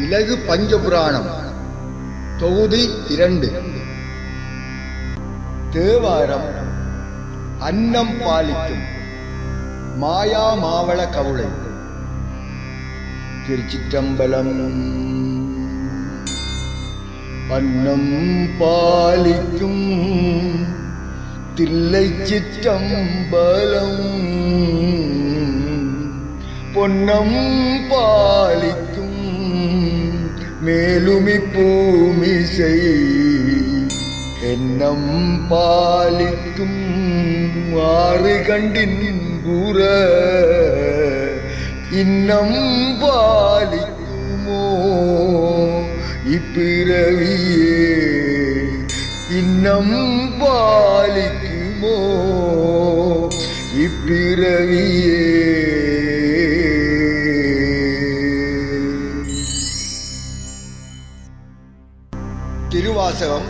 இலகு பஞ்சபுராணம். தொகுதி இரண்டு. தேவாரம். அன்னம் பாலிக்கும். மாயா மாவள கவுளை. திருச்சிற்றம்பலம். அன்னம் பாலிக்கும். தில்லை சிற்றம்பலம். பொன்னம் பாலிக்கும். மேலும் பூமிசை என்னம் பாலிக்கும் ஆறு கண்டின் கூற இன்னம் பாலிக்குமோ இப்பிறவியே. இன்னம் திருவாசகம்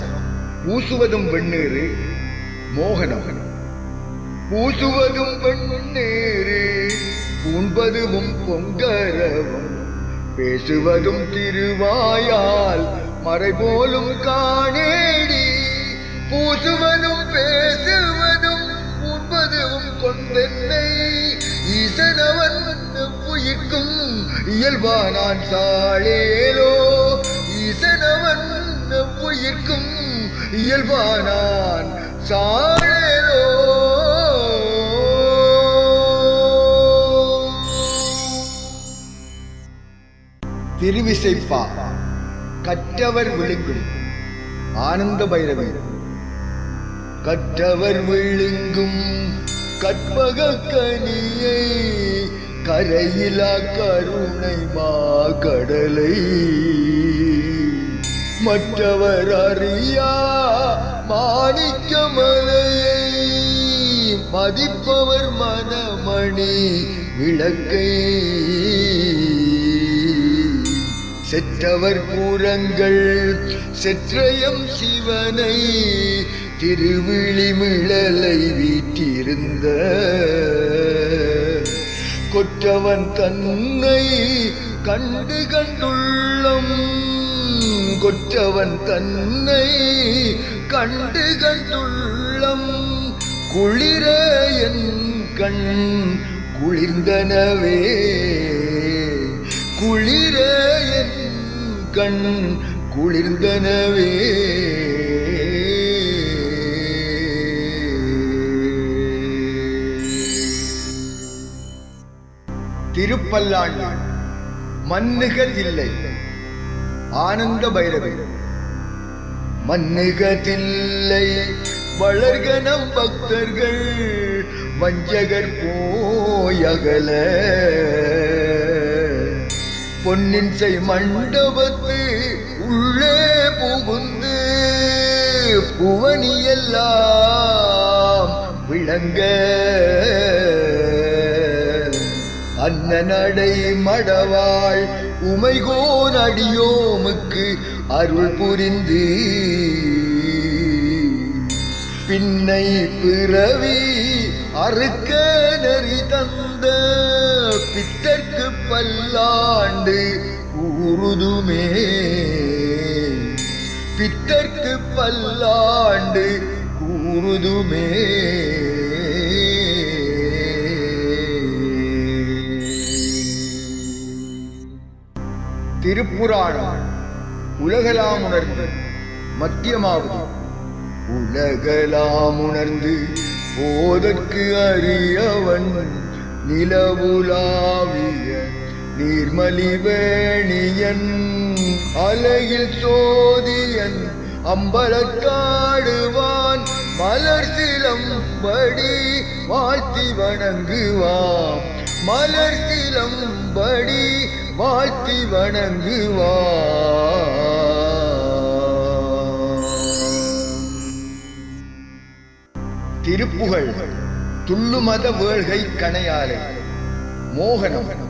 பூசுவதும் வெண்ணீரு மோகனம் பூசுவதும் வெண்ணீரு பூண்பதுவும் பொங்கரவும் பேசுவதும் திருவாயால் மறைபோலும் காணேடி. பூசுவதும் பேசுவதும் பூண்பதுவும் கொண்டென்னை. ஈசனவன் உயிர்க்கும் இயல்பானான் சாளேலோ ஈசனவன் இயல்பானான். சாழேதோ திருவிசைப்பா. கற்றவர் விழுங்கும். ஆனந்த பைரவி கற்றவர் விழுங்கும். கற்பக கனியை கரையிலா கருணைமா கடலை. மற்றவர் அறியா மாணிக்க மலையை மதிப்பவர் மனமணி விளக்கை. செற்றவர் பூரங்கள் செற்றயம் சிவனை திருவிழிமிழலை வீட்டிருந்த கொற்றவன் தன்னை கண்டு கண்டுள்ளம். கொற்றவன் தன்னை கண்டு கண்டுள்ளம். குளிர என் கண் குளிர்ந்தனவே. குளிர என் கண் குளிர்ந்தனவே. திருப்பல்லாண்டு மன்னுகதில்லை ஆனந்த பைரவி மண்ணுகதில்லை வளர்கனம் பக்தர்கள் வஞ்சகர் போயகல பொன்னின்சை மண்டபத்து உள்ளே புகுந்து புவனியெல்லாம் விளங்க. அன்ன நடை மடவாள் உமைகோன் அடியோமுக்கு அருள் புரிந்து. பின்னை பிறவி அறுக்க நெறி தந்த பித்தற்கு பல்லாண்டு கூறுதுமே பித்தற்கு பல்லாண்டு கூறுதுமே திருப்புராணம் உலகலாம் உணர்ந்து மத்தியமாவது. உலகலாம் உணர்ந்து போதற்கு அறியவன் நிலவுலாவிய நீர்மலிவேணியன் அலையில் சோதியன் அம்பலக்காடுவான் மலர் சிலம்படி வாழ்த்தி வணங்குவான். மலர் சிலம்படி வாழ்த்தி வணங்குவாம் திருப்புகழ் துள்ளுமத வேள்கை கணையாலை. மோகனம்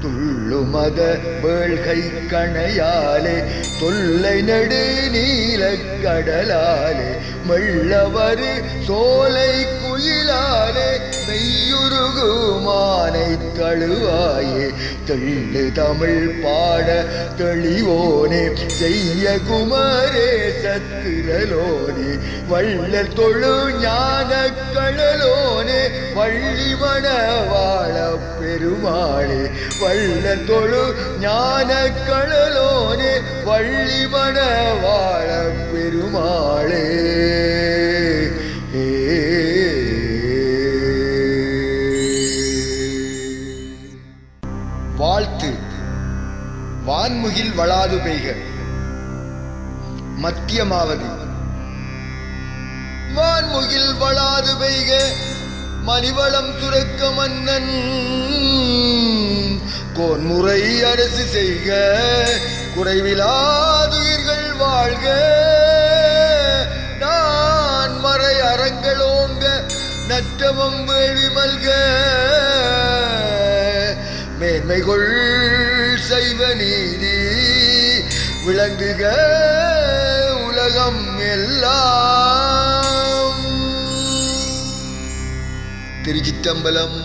துள்ளுமத வேள்கை கணையாலே. தொல்லை நடு நீல கடலாலே. மெல்லவரு சோலை மெய்யுருகுமானை தழுவாயே தெள்ளு தமிழ் பாட தெளிவோனே செய்ய குமரே சத்திரலோனே வள்ளல் தொழு ஞான கழலோனே வள்ளி வாழ பெருமாளே வள்ளல் தொழு ஞான கழலோனே வள்ளி வாழ பெருமாளே. வாழ்த்து. வான்முகில் வளாது பெய்க. மத்தியமாவது. வான்முகில் வளாது பெய்க. மணிவளம் துறக்க மன்னன். கோன்முறை அரசு செய்க. குறைவிலாதுயிர்கள் வாழ்க. நான் மறை அறங்களோங்க நற்றமம் வேள்வி மல்க. மேன்மைகொள் செய்வ நீதி விளங்குக உலகம் எல்லாம். திருச்சித்தம்பலம்